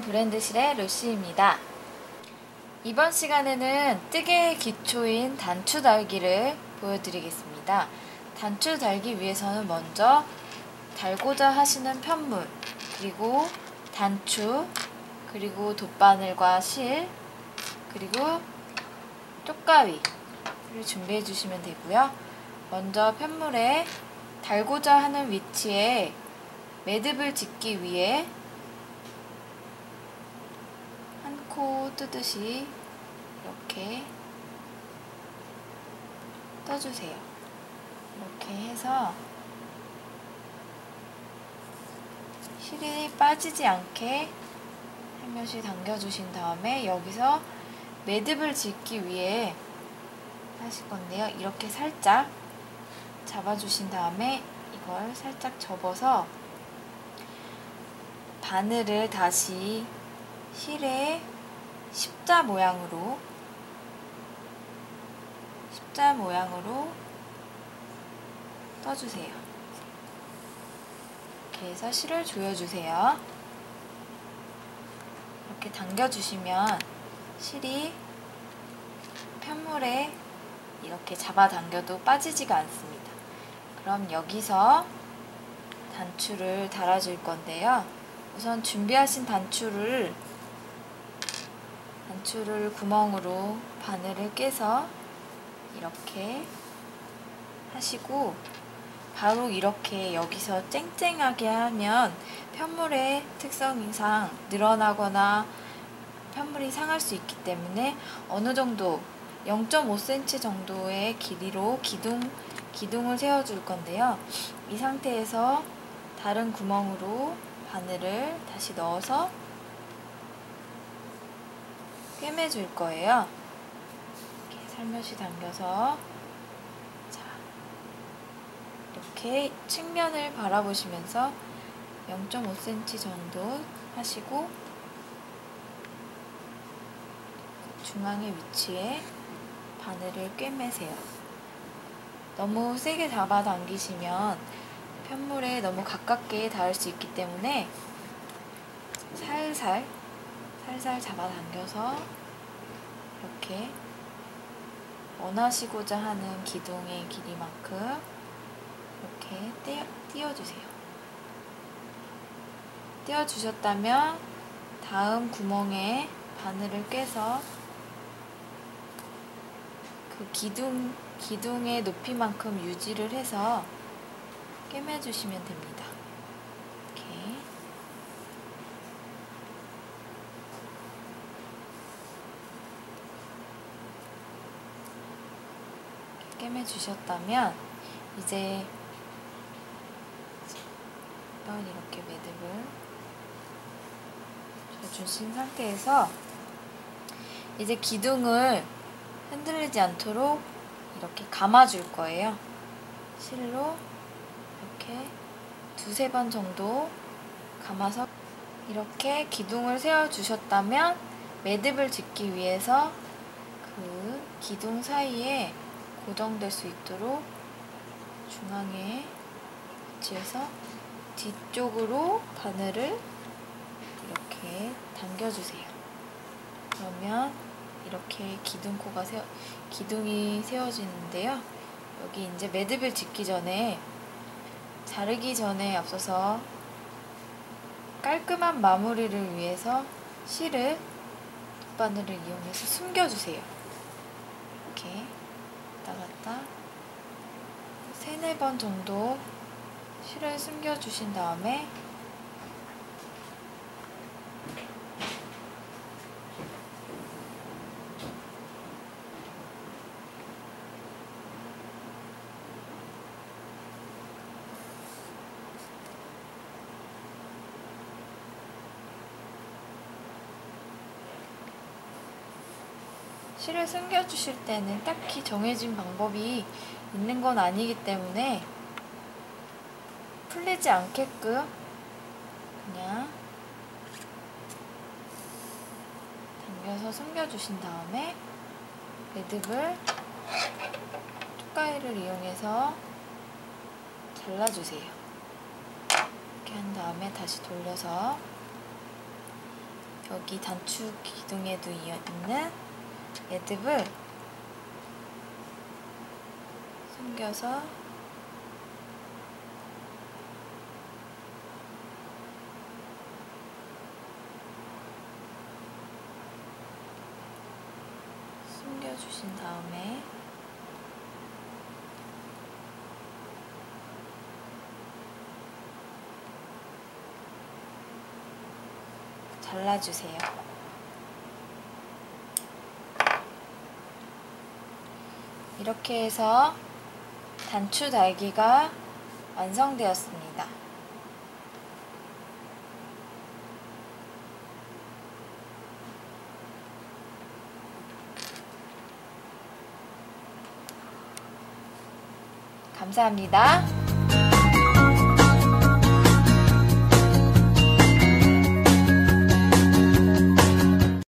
브랜드실의 루시입니다. 이번 시간에는 뜨개의 기초인 단추 달기를 보여드리겠습니다. 단추 달기 위해서는 먼저 달고자 하시는 편물, 그리고 단추, 그리고 돗바늘과 실, 그리고 쪽가위를 준비해 주시면 되고요. 먼저 편물에 달고자 하는 위치에 매듭을 짓기 위해 한 코 뜨듯이 이렇게 떠주세요. 이렇게 해서 실이 빠지지 않게 살며시 당겨주신 다음에 여기서 매듭을 짓기 위해 하실 건데요. 이렇게 살짝 잡아주신 다음에 이걸 살짝 접어서 바늘을 다시 실에 십자 모양으로 십자 모양으로 떠주세요. 이렇게 해서 실을 조여주세요. 이렇게 당겨주시면 실이 편물에 이렇게 잡아당겨도 빠지지가 않습니다. 그럼 여기서 단추를 달아줄 건데요. 우선 준비하신 단추를 단추를 구멍으로 바늘을 깨서 이렇게 하시고 바로 이렇게 여기서 쨍쨍하게 하면 편물의 특성상 늘어나거나 편물이 상할 수 있기 때문에 어느 정도 0.5cm 정도의 길이로 기둥, 기둥을 세워줄 건데요. 이 상태에서 다른 구멍으로 바늘을 다시 넣어서 꿰매줄 거예요. 이렇게 살며시 당겨서 자 이렇게 측면을 바라보시면서 0.5cm 정도 하시고 중앙의 위치에 바늘을 꿰매세요. 너무 세게 잡아당기시면 편물에 너무 가깝게 닿을 수 있기 때문에 살살 살살 잡아당겨서 이렇게 원하시고자 하는 기둥의 길이만큼 이렇게 띄워주세요. 띄워주셨다면 다음 구멍에 바늘을 꿰서 그 기둥, 기둥의 높이만큼 유지를 해서 꿰매주시면 됩니다. 이렇게 꿰매 주셨다면 이제 이런 이렇게 매듭을 주신 상태에서 이제 기둥을 흔들리지 않도록 이렇게 감아줄 거예요. 실로 이렇게 두세 번 정도 감아서 이렇게 기둥을 세워 주셨다면 매듭을 짓기 위해서 그 기둥 사이에 고정될 수 있도록 중앙에 위치해서 뒤쪽으로 바늘을 이렇게 당겨주세요. 그러면 이렇게 기둥코가 세워, 기둥이 세워지는데요. 여기 이제 매듭을 짓기 전에 자르기 전에 앞서서 깔끔한 마무리를 위해서 실을 바늘을 이용해서 숨겨주세요. 이렇게 왔다 갔다 세네 번 정도 실을 숨겨주신 다음에 실을 숨겨주실 때는 딱히 정해진 방법이 있는 건 아니기 때문에 풀리지 않게끔 그냥 당겨서 숨겨주신 다음에 매듭을 쪽가위를 이용해서 잘라주세요. 이렇게 한 다음에 다시 돌려서 여기 단축 기둥에도 있는 매듭을 숨겨서 숨겨주신 다음에 잘라주세요. 이렇게 해서 단추 달기가 완성되었습니다. 감사합니다.